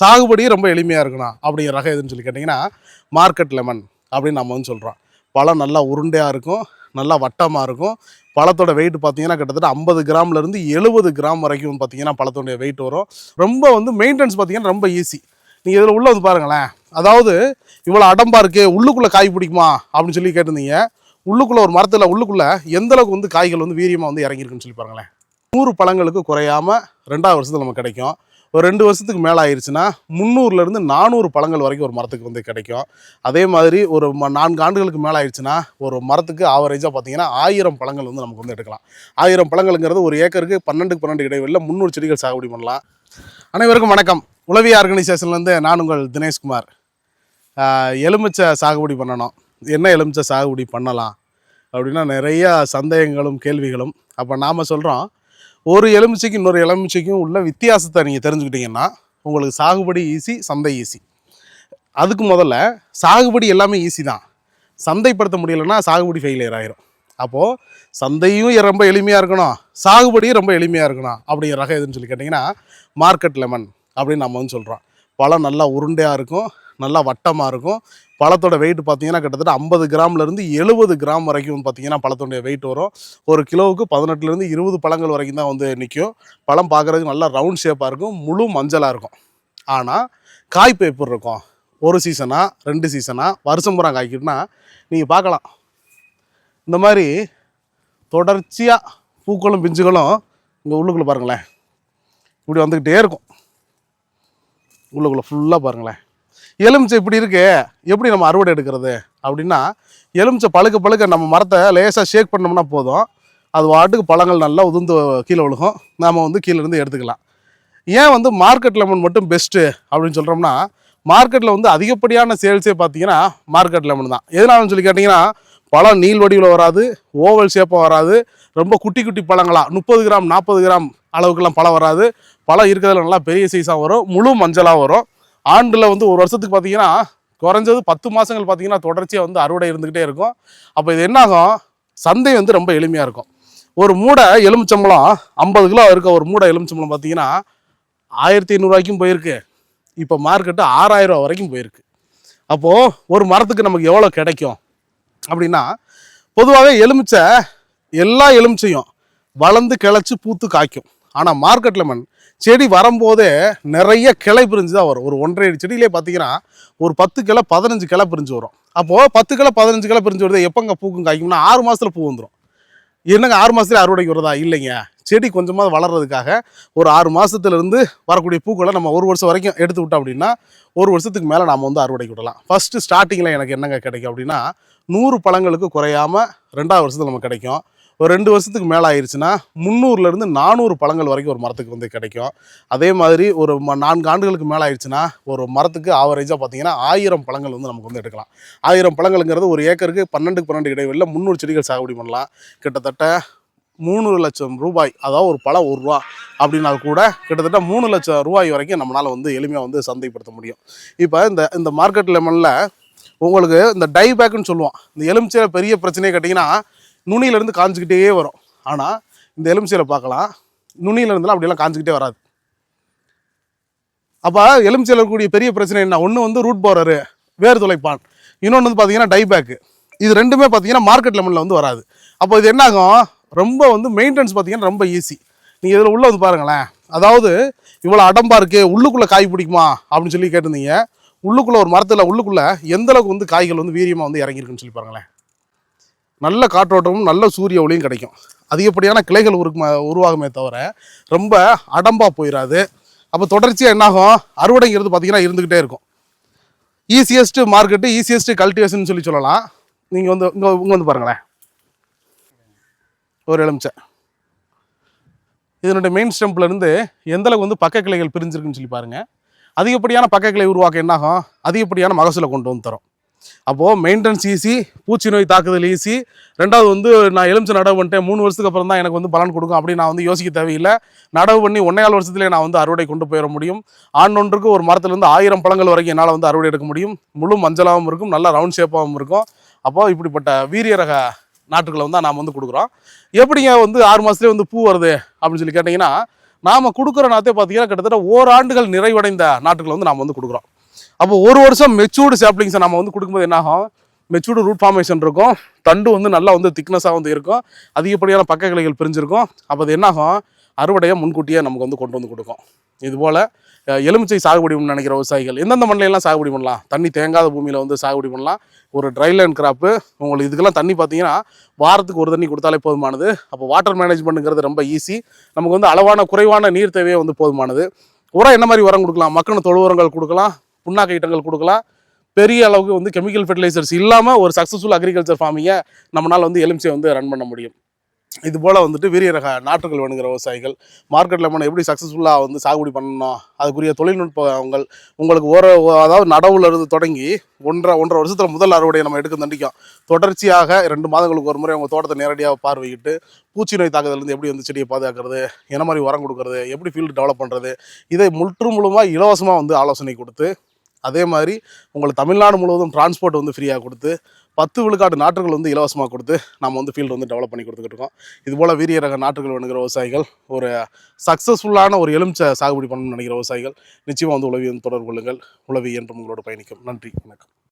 சாகுபடி ரொம்ப எளிமையாக இருக்கணும் அப்படிங்கிற ரகம் எதுன்னு சொல்லி கேட்டிங்கன்னா மார்க்கெட் லெமன் அப்படின்னு நம்ம வந்து சொல்கிறோம் பழம் நல்லா உருண்டையாக இருக்கும் நல்லா வட்டமாக இருக்கும். பழத்தோட வெயிட் பார்த்தீங்கன்னா கிட்டத்தட்ட ஐம்பது கிராம்லேருந்து எழுபது கிராம் வரைக்கும் பார்த்தீங்கன்னா பழத்தோடைய வெயிட் வரும். ரொம்ப வந்து மெயின்டெனன்ஸ் பார்த்தீங்கன்னா ரொம்ப ஈஸி நீங்கள் இதில் உள்ளே வந்து பாருங்களேன். அதாவது இவ்வளோ அடம்பாக இருக்கே உள்ளுக்குள்ளே காய் பிடிக்குமா அப்படின்னு சொல்லி கேட்டிருந்தீங்க. உள்ளுக்குள்ளே ஒரு மரத்தில் உள்ளுக்குள்ளே எந்த அளவுக்கு வந்து காய்கள் வந்து வீரியமாக வந்து இறங்கியிருக்குன்னு சொல்லி பாருங்களேன். நூறு பழங்களுக்கு குறையாம ரெண்டாவது வருஷத்தில் நமக்கு கிடைக்கும். ஒரு ரெண்டு வருஷத்துக்கு மேலே ஆயிடுச்சுன்னா முந்நூறுலேருந்து நானூறு பழங்கள் வரைக்கும் ஒரு மரத்துக்கு வந்து கிடைக்கும். அதே மாதிரி ஒரு நான்கு ஆண்டுகளுக்கு மேலே ஆயிடுச்சுன்னா ஒரு மரத்துக்கு ஆவரேஜாக பார்த்தீங்கன்னா ஆயிரம் பழங்கள் வந்து நமக்கு வந்து எடுக்கலாம். ஆயிரம் பழங்கள்ங்கிறது ஒரு ஏக்கருக்கு பன்னெண்டுக்கு பன்னெண்டு இடைவெளியில் முந்நூறு செடிகள் சாகுபடி பண்ணலாம். அனைவருக்கும் வணக்கம். உளவி ஆர்கனைசேஷன்லேருந்து நான் உங்கள் தினேஷ்குமார். எலுமிச்சை சாகுபடி பண்ணணும். என்ன எலுமிச்சை சாகுபடி பண்ணலாம்? அப்படின்னா நிறைய சந்தேகங்களும் கேள்விகளும். அப்போ நாம் சொல்கிறோம் ஒரு எலுமிச்சைக்கும் இன்னொரு எலுமிச்சைக்கும் உள்ள வித்தியாசத்தை நீங்கள் தெரிஞ்சுக்கிட்டீங்கன்னா உங்களுக்கு சாகுபடி ஈஸி சந்தை ஈஸி. அதுக்கு முதல்ல சாகுபடி எல்லாமே ஈஸி தான். சந்தைப்படுத்த முடியலைன்னா சாகுபடி ஃபெயிலியர் ஆகிரும் அப்போது சந்தையும் ரொம்ப எளிமையாக இருக்கணும். சாகுபடியும் ரொம்ப எளிமையாக இருக்கணும். அப்படிங்கிற ரகம் எதுன்னு சொல்லி கேட்டிங்கன்னா மார்க்கெட் லெமன் அப்படின்னு நம்ம வந்து சொல்கிறோம் பழம் நல்லா உருண்டையாக இருக்கும். நல்லா வட்டமாக இருக்கும். பழத்தோட வெயிட் பார்த்தீங்கன்னா கிட்டத்தட்ட ஐம்பது கிராம்லேருந்து எழுபது கிராம் வரைக்கும் பார்த்தீங்கன்னா பழத்தோடைய வெயிட் வரும். ஒரு கிலோவுக்கு பதினெட்டுலேருந்து இருபது பழங்கள் வரைக்கும் தான் வந்து நிற்கும் பழம் பார்க்குறதுக்கு நல்லா ரவுண்ட் ஷேப்பாக இருக்கும். முழு மஞ்சளாக இருக்கும். ஆனால் காய்ப்பு எப்படி இருக்கும். ஒரு சீசனாக ரெண்டு சீசனாக வருஷம் பூரா காய்க்குன்னா நீங்கள் பார்க்கலாம் இந்த மாதிரி தொடர்ச்சியாக பூக்களும் பிஞ்சுகளும் இங்கே உள்ளுக்குள்ளே பாருங்களேன். இப்படி வந்துக்கிட்டே இருக்கும். உள்ளுக்குள்ளே ஃபுல்லாக பாருங்களேன். எலுமிச்சை இப்படி இருக்கு எப்படி நம்ம அறுவடை எடுக்கிறது? அப்படின்னா எலுமிச்சை பழுக்க பழுக்க நம்ம மரத்தை லேசாக ஷேக் பண்ணோம்னா போதும். அது வாட்டுக்கு பழங்கள் நல்லா உதிர்ந்து கீழே விழுகும். நாம் வந்து கீழேருந்து எடுத்துக்கலாம். ஏன் வந்து மார்க்கெட் லெமன் மட்டும் பெஸ்ட்டு அப்படின்னு சொல்கிறோம்னா மார்க்கெட்டில் வந்து அதிகப்படியான சேல்ஸே பார்த்தீங்கன்னா மார்க்கெட் லெமன் தான். எதனாலும் சொல்லி கேட்டிங்கன்னா பழம் நீள் வடிவில் வராது ஓவல் ஷேப்பாக வராது ரொம்ப குட்டி குட்டி பழங்களாக முப்பது கிராம் நாற்பது கிராம் அளவுக்குலாம் பழம் வராது. பழம் இருக்கிறதுல நல்லா பெரிய சைஸாக வரும் முழு மஞ்சளாக வரும். ஆண்டில் வந்து ஒரு வருஷத்துக்கு பார்த்தீங்கன்னா குறைஞ்சது பத்து மாதங்கள் பார்த்தீங்கன்னா தொடர்ச்சியாக வந்து அறுவடை இருந்துக்கிட்டே இருக்கும். அப்போ இது என்னாகும்? சந்தை வந்து ரொம்ப எளிமையாக இருக்கும். ஒரு மூடை எலுமிச்சம்பளம் ஐம்பது கிலோ இருக்க ஒரு மூடை எலுமிச்சம்பளம் பார்த்தீங்கன்னா ஆயிரத்தி ஐநூறுரூவாய்க்கும் போயிருக்கு. இப்போ மார்க்கெட்டு ஆறாயிரம் ரூபா வரைக்கும் போயிருக்கு. அப்போது ஒரு மரத்துக்கு நமக்கு எவ்வளோ கிடைக்கும்? அப்படின்னா பொதுவாகவே எலுமிச்சை எல்லா எலுமிச்சையும் வளர்ந்து கிளச்சி பூத்து காய்க்கும். ஆனால் மார்க்கெட் லெமன் செடி வரும்போதே நிறைய கிளை பிரிஞ்சு தான் வரும். ஒரு ஒன்றரை அடி செடியிலே பார்த்தீங்கன்னா ஒரு பத்து கிளை பதினஞ்சு கிளை பிரிஞ்சு வரும். அப்போது பத்து கிளை பதினஞ்சு கிளை பிரிஞ்சு வருது எப்போங்க பூக்கும் காய்க்கும்னா ஆறு மாதத்தில் பூ வந்துடும் என்னங்க ஆறு மாதத்துல அறுவடைக்கு வருதா? இல்லைங்க. செடி கொஞ்சமாக வளர்றதுக்காக ஒரு ஆறு மாதத்துலேருந்து வரக்கூடிய பூக்களை நம்ம ஒரு வருஷம் வரைக்கும் எடுத்து விட்டோம் அப்படின்னா ஒரு வருஷத்துக்கு மேலே நாம் வந்து அறுவடைக்கு விடலாம். ஃபஸ்ட்டு ஸ்டார்டிங்கில் எனக்கு என்னங்க கிடைக்கும் அப்படின்னா நூறு பழங்களுக்கு குறையாம ரெண்டாவது வருஷத்தில் நம்ம கிடைக்கும். ஒரு ரெண்டு வருஷத்துக்கு மேலே ஆயிடுச்சுன்னா முந்நூறுலேருந்து நானூறு பழங்கள் வரைக்கும் ஒரு மரத்துக்கு வந்து கிடைக்கும். அதே மாதிரி ஒரு ம- நான்கு ஆண்டுகளுக்கு மேலே ஆயிடுச்சுன்னா ஒரு மரத்துக்கு ஆவரேஜாக பார்த்தீங்கன்னா ஆயிரம் பழங்கள் வந்து நமக்கு வந்து எடுக்கலாம். ஆயிரம் பழங்கள்ங்கிறது ஒரு ஏக்கருக்கு பன்னெண்டுக்கு பன்னெண்டு இடைவெளியில் முந்நூறு செடிகள் சாகுபடி பண்ணலாம். கிட்டத்தட்ட மூணு லட்சம் ரூபாய் அதாவது ஒரு பழம் ஒரு ரூபா அப்படின்னா கூட கிட்டத்தட்ட மூணு லட்சம் ரூபாய் வரைக்கும் நம்மளால் வந்து எளிமையாக வந்து சந்தைப்படுத்த முடியும். இப்போ இந்த இந்த மார்க்கெட் லெமனில் உங்களுக்கு இந்த டை பேக்குன்னு சொல்லுவோம். இந்த எலுமிச்சையில் பெரிய பிரச்சனையே கேட்டிங்கன்னா நுனியிலேருந்து காஞ்சிக்கிட்டே வரும். ஆனால் இந்த எலுமிச்சையில் பார்க்கலாம். நுனியிலேருந்துலாம் அப்படியெல்லாம் காஞ்சிக்கிட்டே வராது. அப்போ எலுமிச்சையில் இருக்கக்கூடிய பெரிய பிரச்சனை என்ன? ஒன்று வந்து ரூட் போரரு வேர் துளைப்பான். இன்னொன்று வந்து பார்த்தீங்கன்னா டைபேக்கு இது ரெண்டுமே பார்த்தீங்கன்னா மார்க்கெட் லெமனில் வந்து வராது. அப்போ இது என்னாகும்? ரொம்ப வந்து மெயின்டெனன்ஸ் பார்த்தீங்கன்னா ரொம்ப ஈஸி நீங்கள் இதில் உள்ளே வந்து பாருங்களேன். அதாவது இவ்வளோ அடம்பாக இருக்கே உள்ளுக்குள்ளே காய் பிடிக்குமா? அப்படின்னு சொல்லி கேட்டிருந்தீங்க. உள்ளுக்குள்ளே ஒரு மரத்தில் உள்ளுக்குள்ளே எந்த அளவுக்கு வந்து காய்கள் வந்து வீரியமாக வந்து இறங்கியிருக்குன்னு சொல்லி பாருங்களேன். நல்ல காற்றோட்டமும் நல்ல சூரிய ஒளியும் கிடைக்கும். அதிகப்படியான கிளைகள் உருக்கு உருவாகுமே தவிர ரொம்ப அடம்பாக போயிடாது அப்போ தொடர்ச்சியாக என்னாகும்? அறுவடைங்கிறது பார்த்தீங்கன்னா இருந்துக்கிட்டே இருக்கும். ஈஸியஸ்ட்டு மார்க்கெட்டு ஈஸியஸ்ட்டு கல்டிவேஷன் சொல்லி சொல்லலாம். நீங்கள் வந்து இங்கே இங்கே வந்து பாருங்களேன். ஒரு எலுமிச்சை. இதனுடைய மெயின் ஸ்டெம்ப்லேருந்து எந்தளவுக்கு வந்து பக்க கிளைகள் பிரிஞ்சிருக்குன்னு சொல்லி பாருங்கள் அதிகப்படியான பக்க கிளை உருவாக்க என்னாகும்? அதிகப்படியான மகசூலை கொண்டு வந்து தரும். அப்போது மெயின்டெனன்ஸ் ஈஸி பூச்சி நோய் தாக்குதல் ஈஸி ரெண்டாவது வந்து நான் எலுமிச்சை நடவு பண்ணிட்டேன். மூணு வருஷத்துக்கு அப்புறம் தான் எனக்கு வந்து பலன் கொடுக்கும். அப்படி நான் வந்து யோசிக்க தேவையில்லை. நடவு பண்ணி ஒன்றையால் வருஷத்துலேயே நான் வந்து அறுவடை கொண்டு போயிட முடியும். ஆண்டொன்றுக்கு ஒரு மரத்துலேருந்து ஆயிரம் பழங்கள் வரைக்கும் என்னால் வந்து அறுவடை எடுக்க முடியும். முழு மஞ்சளாகவும் இருக்கும் நல்லா ரவுண்ட் ஷேப்பாகவும் இருக்கும். அப்போது இப்படிப்பட்ட வீரிய ரக நாட்டுகளை வந்து நாம் வந்து கொடுக்குறோம். எப்படிங்க வந்து ஆறு மாதத்துலேயே வந்து பூ வருது அப்படின்னு சொல்லி கேட்டிங்கன்னா நாம் கொடுக்குற நாத்தே பார்த்தீங்கன்னா கிட்டத்தட்ட ஓராண்டுகள் நிறைவடைந்த நாட்டுகளை வந்து நாம் வந்து கொடுக்குறோம். அப்போ ஒரு வருஷம் மெச்சூர்டு சாப்ளிங்ஸை நம்ம வந்து கொடுக்கும்போது என்ன ஆகும் மெச்சூர்டு ரூட் ஃபார்மேஷன் இருக்கும். தண்டு வந்து நல்லா வந்து திக்னஸாக வந்து இருக்கும். அதிகப்படியான பக்க கிளைகள் பிரிஞ்சிருக்கும். அப்போ அது என்னாகும்? அறுவடையை முன்கூட்டியே நமக்கு வந்து கொண்டு வந்து கொடுக்கும். இதுபோல் எலுமிச்சை சாகுபடி பண்ண நினைக்கிற விவசாயிகள் எந்தெந்த மண்ணிலலாம் சாகுபடி பண்ணலாம்? தண்ணி தேங்காத பூமியில் வந்து சாகுபடி பண்ணலாம். ஒரு ட்ரைலேண்ட் கிராப்பு உங்களுக்கு இதுக்கெல்லாம் தண்ணி பார்த்தீங்கன்னா வாரத்துக்கு ஒரு தண்ணி கொடுத்தாலே போதுமானது. அப்போ வாட்டர் மேனேஜ்மெண்ட்டுங்கிறது ரொம்ப ஈஸி நமக்கு வந்து அளவான குறைவான நீர் தேவையே வந்து போதுமானது. உரம் என்ன மாதிரி உரம் கொடுக்கலாம்? மக்கின தொழு உரங்கள் கொடுக்கலாம். புண்ணாக்கு ஐட்டங்கள் கொடுக்கலாம். பெரிய அளவுக்கு வந்து கெமிக்கல் ஃபெர்டிலைசர்ஸ் இல்லாமல் ஒரு சக்ஸஸ்ஃபுல் அக்ரிகல்ச்சர் ஃபார்மிங்கை நம்மளால் வந்து எலுமிச்சை வந்து ரன் பண்ண முடியும். இது போல் வந்துட்டு வீரிய ரக நாற்றுகள் வேணுங்கிற விவசாயிகள் மார்க்கெட்டில் நம்ம எப்படி சக்ஸஸ்ஃபுல்லாக வந்து சாகுபடி பண்ணணும்? அதுக்குரிய தொழில்நுட்பங்கள் உங்களுக்கு ஒரு அதாவது நடவுல இருந்து தொடங்கி ஒன்றரை ஒன்றரை வருஷத்தில் முதல் அறுவடையை நம்ம எடுக்க தண்டிக்கும். தொடர்ச்சியாக ரெண்டு மாதங்களுக்கு ஒரு முறை உங்கள் தோட்டத்தை நேரடியாக பார்வையிட்டு பூச்சி நோய் தாக்குதலேருந்து எப்படி வந்து செடியை பாதுகாக்கிறது என்ன மாதிரி உரம் கொடுக்கறது எப்படி ஃபீல்டு டெவலப் பண்ணுறது இதை முற்று முழுமாக இலவசமாக வந்து ஆலோசனை கொடுத்து அதே மாதிரி உங்களுக்கு தமிழ்நாடு முழுவதும் டிரான்ஸ்போர்ட் வந்து ஃப்ரீயாக கொடுத்து பத்து விழுக்காடு நாற்றுகள் வந்து இலவசமாக கொடுத்து நம்ம வந்து ஃபீல்டு வந்து டெவலப் பண்ணி கொடுத்துக்கிட்டு இருக்கோம். இதுபோல் வீரிய ரக நாற்றுகள் வேணுங்கிற விவசாயிகள் ஒரு சக்ஸஸ்ஃபுல்லான ஒரு எலுமிச்சை சாகுபடி பண்ணணும்னு நினைக்கிற விவசாயிகள் நிச்சயமாக வந்து உளவி வந்து தொடர்பு கொள்ளுங்கள். உளவி என்றும் உங்களோட பயணிக்கும். நன்றி. வணக்கம்.